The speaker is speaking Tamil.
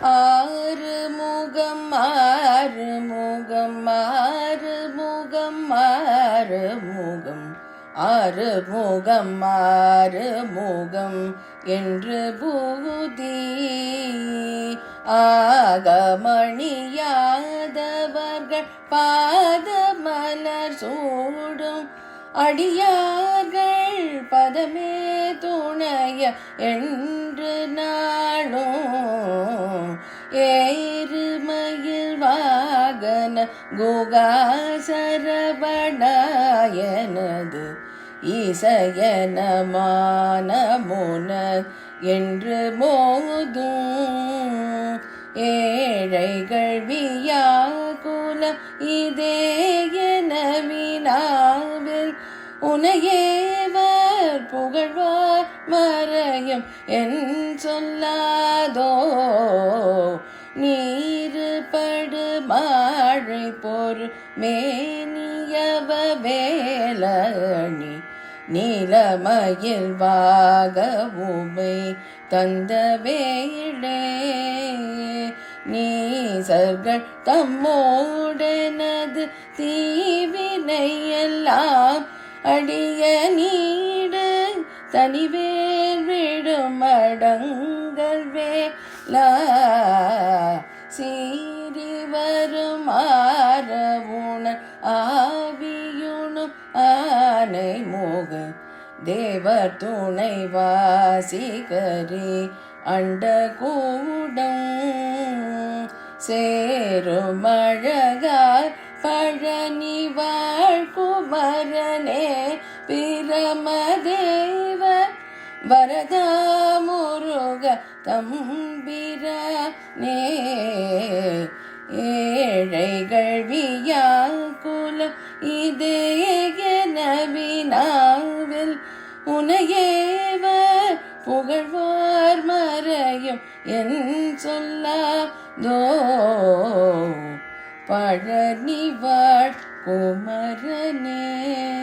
ஆறுமுகம் ஆறுமுகம் ஆறுமுகம் ஆறுமுகம். ஆறுமுகம் ஆறுமுகம் என்று பூதி. ஆகமணியாதவர்கள் பாதமலர் சூடும் அடியார்கள் பதமே துணைய என்று நாளும் ஏறுமயில் வாகன குகாசரபடாயனது இசையனமான முன என்று மோதும். ஏழைகள் வியாகுல இதே உனையேவர் புகழ்வார் மறையும் என் சொல்லாதோ? நீருபடு மாழை பொரு மேனியவ வேலணி நீலமயில் வாகவுமை தந்த வேளே. நீசர்கள் தம்மோடனது தீவினையெல்லாம் எல்லாம் அடிய நீடு தனிவேல் விடும் அடங்கள் சீறி வரும் ஆரவுண ஆவியுணும் ஆனை மோக. தேவர் துணை வாசிகரி அண்ட கூடம் சேரும் அழகார் பழனி பிரமதேவ வரதா முருக தம்பிரனே. ஏழைகள் வியாக்குலம் இதே வினாவில் உனையேவர் புகழ்வார் மறையும் என் சொல்லா தோ பழனிவாழ் குமரனே.